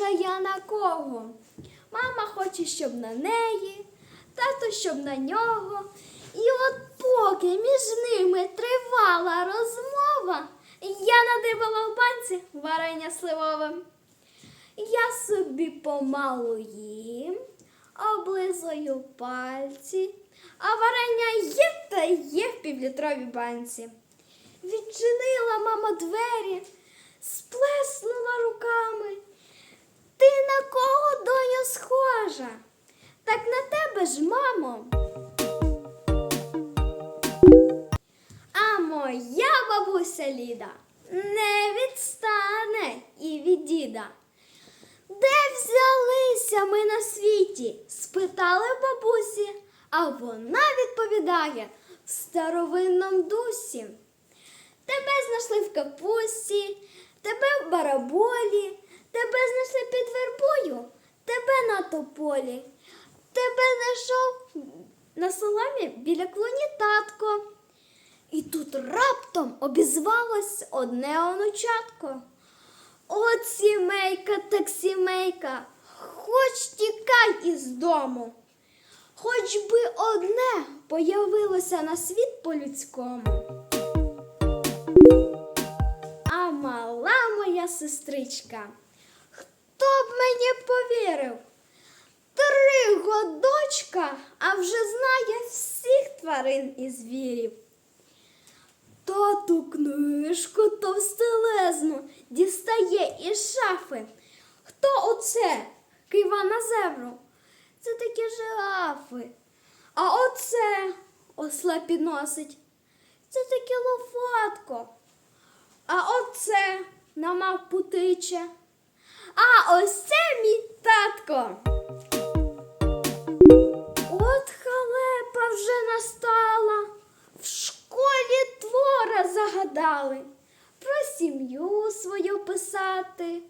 Схожа я на кого? Мама хоче, щоб на неї, тато, щоб на нього. І от поки між ними тривала розмова, я надибала в банці варення сливове. Я собі помалу їм, облизую пальці, а варення є та є в півлітровій банці. Відчинила мама двері, сплеснула руками. Ти на кого доню схожа? Так на тебе ж, мамо. А моя бабуся Ліда не відстане і від діда. Де взялися ми на світі? спитали бабусі, а вона відповідає в старовинному дусі. Тебе знайшли в капусті, тебе в бараболі, тебе знайшли під вербою, тебе на тополі, тебе знайшов на соломі біля клуні татко. І тут раптом обізвалось одне онучатко. От сімейка так сімейка, хоч тікай із дому, хоч би одне появилося на світ по-людському. А мала моя сестричка, хто б мені повірив? Три годочка, а вже знає всіх тварин і звірів. Та ту книжку товстелезну дістає із шафи. Хто оце? Кива на зебру. Це такі жирафи. А оце осла підносить. Це таке лофатко. А оце на мавпу тиче. А ось це мій татко. От халепа вже настала. В школі твора загадали про сім'ю свою писати,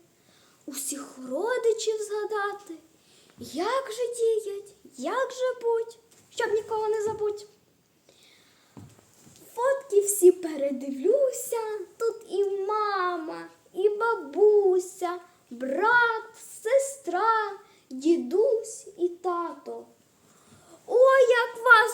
усіх родичів згадати. Як же діять, як же будь, щоб нікого не забудь. Фотки всі передивлюся, тут і мама, і бабуся, брат, сестра, дідусь і тато. О, як вас